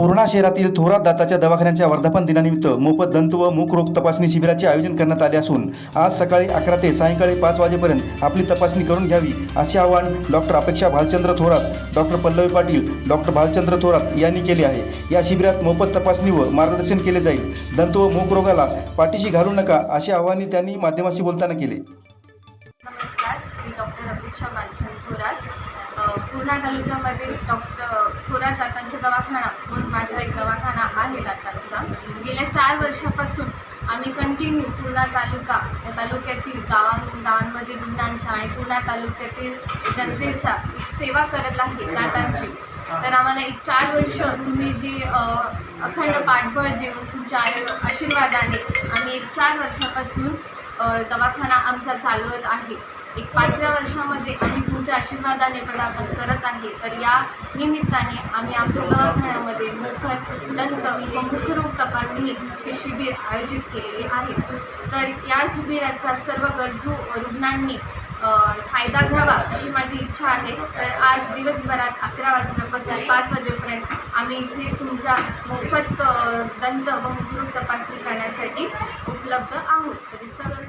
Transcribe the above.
पूर्णा शहरातील थोरात दाताच्या दवाखान्याच्या वर्धापन दिनानिमित्त मोफत दंत व मुखरोग तपासणी शिबिराचे आयोजन करण्यात आले असून आज सकाळी अकरा ते सायंकाळी पाच वाजेपर्यंत आपली तपासणी करून घ्यावी असे आवाहन doctor Apeksha Bhalchandra Thorat doctor Pallavi Patil doctor Bhalchandra Thorat यांनी केले आहे. या शिबिरात मोफत तपासणी व मार्गदर्शन केले जाईल. दंत व मुखरोगाला पाठीशी घालू नका असे आवाहन त्यांनी माध्यमाशी बोलताना केले. डॉक्टर अपेक्षा थोरात. पूर्णा तालुक्यामध्ये डॉक्टर थोरात दातांचा दवाखाना माझा एक दवाखाना आहे दातांचा. गेल्या चार वर्षापासून आम्ही कंटिन्यू पूर्णा तालुका या तालुक्यातील गावां गावांमध्ये रुग्णांचा आणि पूर्णा तालुक्यातील जनतेचा एक सेवा करत आहे दातांची. तर आम्हाला एक चार वर्ष तुम्ही जी अखंड पाठबळ देऊन तुमच्या आयु आशीर्वादाने आम्ही एक चार वर्षापासून दवाखाना आमचा चालवत आहे. एक पाचव्या वर्षामध्ये आशीर्वादाने प्रदापन करत आहे. तर या निमित्ताने आम्ही आमच्या दवाखान्यामध्ये मोफत दंत व मुखरोग तपासणी हे शिबिर आयोजित केलेले आहे. तर या शिबिराचा सर्व गरजू रुग्णांनी फायदा घ्यावा अशी माझी इच्छा आहे. तर आज दिवसभरात अकरा वाजल्यापासून पाच वाजेपर्यंत आम्ही इथे तुमचा मोफत दंत व मुखरोग तपासणी करण्यासाठी उपलब्ध आहोत. तरी सर्व